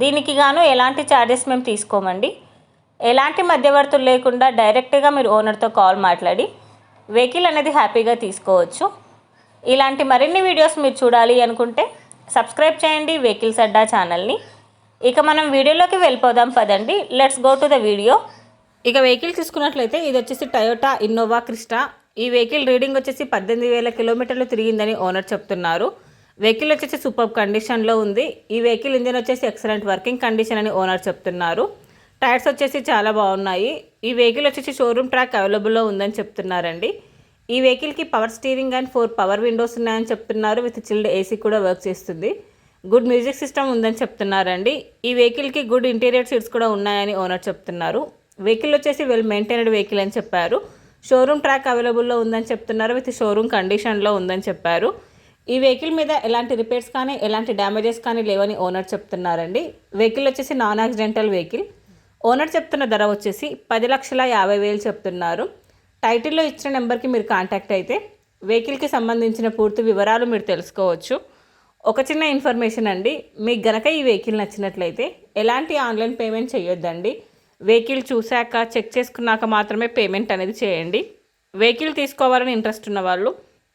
దీనికి గాను ఎలాంటి ఛార్జెస్ మేము తీసుకోమండి. ఎలాంటి మధ్యవర్తులు లేకుండా డైరెక్ట్గా మీరు ఓనర్తో కాల్ మాట్లాడి వెహికల్ అనేది హ్యాపీగా తీసుకోవచ్చు. ఇలాంటి మరిన్ని వీడియోస్ మీరు చూడాలి అనుకుంటే సబ్స్క్రైబ్ చేయండి వెహికల్స్ అడ్డా ఛానల్ని ఇక మనం వీడియోలోకి వెళ్ళిపోదాం పదండి. Let's go to the video ఇక వెహికల్ తీసుకున్నట్లయితే ఇది వచ్చేసి టయోటా ఇన్నోవా క్రిస్టా ఈ వెహికల్ రీడింగ్ వచ్చేసి పద్దెనిమిది వేల కిలోమీటర్లు తిరిగిందని ఓనర్ చెప్తున్నారు. వెహికల్ వచ్చేసి సూపర్ కండిషన్లో ఉంది. ఈ వెహికల్ ఇంజిన్ వచ్చేసి ఎక్సలెంట్ వర్కింగ్ కండిషన్ అని ఓనర్ చెప్తున్నారు. టైర్స్ వచ్చేసి చాలా బాగున్నాయి. ఈ వెహికల్ వచ్చేసి షోరూమ్ ట్రాక్ అవైలబుల్లో ఉందని చెప్తున్నారండి. ఈ వెహికల్కి power steering and four power windows ఉన్నాయని చెప్తున్నారు. విత్ చిల్డ్ ఏసీ కూడా వర్క్ చేస్తుంది. గుడ్ మ్యూజిక్ సిస్టమ్ ఉందని చెప్తున్నారండి. ఈ వెహికల్కి గుడ్ ఇంటీరియర్ సీట్స్ కూడా ఉన్నాయని ఓనర్ చెప్తున్నారు. వెహికల్ వచ్చేసి వెల్ మెయింటైన్డ్ వెహికల్ అని చెప్పారు. షోరూమ్ ట్రాక్ అవైలబుల్లో ఉందని చెప్తున్నారు. విత్ షోరూమ్ కండిషన్లో ఉందని చెప్పారు. ఈ వెహికల్ మీద ఎలాంటి రిపేర్స్ కానీ ఎలాంటి డ్యామేజెస్ కానీ లేవని ఓనర్ చెప్తున్నారండి. వెహికల్ వచ్చేసి నాన్ యాక్సిడెంటల్ వెహికల్. ఓనర్ చెప్తున్న ధర వచ్చేసి పది లక్షల యాభై వేలు చెప్తున్నారు. టైటిల్లో ఇచ్చిన నెంబర్కి మీరు కాంటాక్ట్ అయితే వెహికల్కి సంబంధించిన పూర్తి వివరాలు మీరు తెలుసుకోవచ్చు. ఒక చిన్న ఇన్ఫర్మేషన్ అండి మీకు గనక ఈ వెహికల్ నచ్చినట్లయితే ఎలాంటి ఆన్లైన్ పేమెంట్ చేయొద్దండి. వెహికల్ చూశాక చెక్ చేసుకున్నాక మాత్రమే పేమెంట్ అనేది చేయండి. వెహికల్ తీసుకోవాలని ఇంట్రెస్ట్ ఉన్న వాళ్ళు